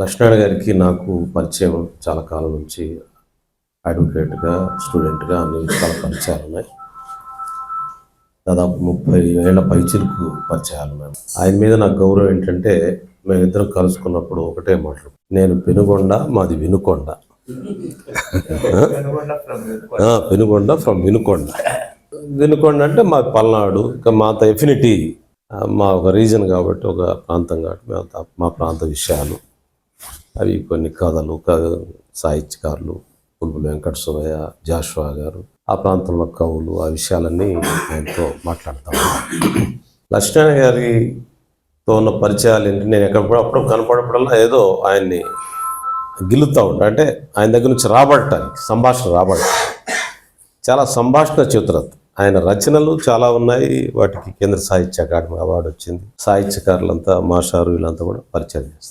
లక్ష్మణ గారికి నాకు పరిచయం చాలా కాలం నుంచి అడ్వకేట్గా స్టూడెంట్గా అన్ని చాలా పరిచయాలు ఉన్నాయి. దాదాపు ముప్పై ఏళ్ళ పైచిలకు పరిచయాలు ఉన్నాయి. ఆయన మీద నాకు గౌరవం ఏంటంటే మేమిద్దరం కలుసుకున్నప్పుడు ఒకటే మాటలు. నేను పెనుగొండ మాది వినుకొండ. పెనుగొండ ఫ్రమ్ వినుకొండ. వినుకొండ అంటే మా పల్నాడు ఇంకా మాత ఎఫినిటీ మా ఒక రీజన్ కాబట్టి ఒక ప్రాంతం కాబట్టి మా ప్రాంత విషయాలు. అవి కొన్ని కథలు సాహిత్యకారులు పుల్పుల వెంకట సుబ్బయ్య జాషువా గారు ఆ ప్రాంతంలో కవులు ఆ విషయాలన్నీ ఆయనతో మాట్లాడతాం. లక్ష్మణ గారితో ఉన్న పరిచయాలు ఏంటి? నేను ఎక్కడ అప్పుడు కనపడప్పుడల్లా ఏదో ఆయన్ని గిల్లుతూ ఉంటా అంటే ఆయన దగ్గర నుంచి రాబడటానికి సంభాషణ రాబడటానికి. చాలా సంభాషణ చిత్రత. ఆయన రచనలు చాలా ఉన్నాయి. వాటికి కేంద్ర సాహిత్య అకాడమీ అవార్డు వచ్చింది. సాహిత్యకారులంతా మాషారు వీళ్ళంతా కూడా పరిచయం చేస్తారు.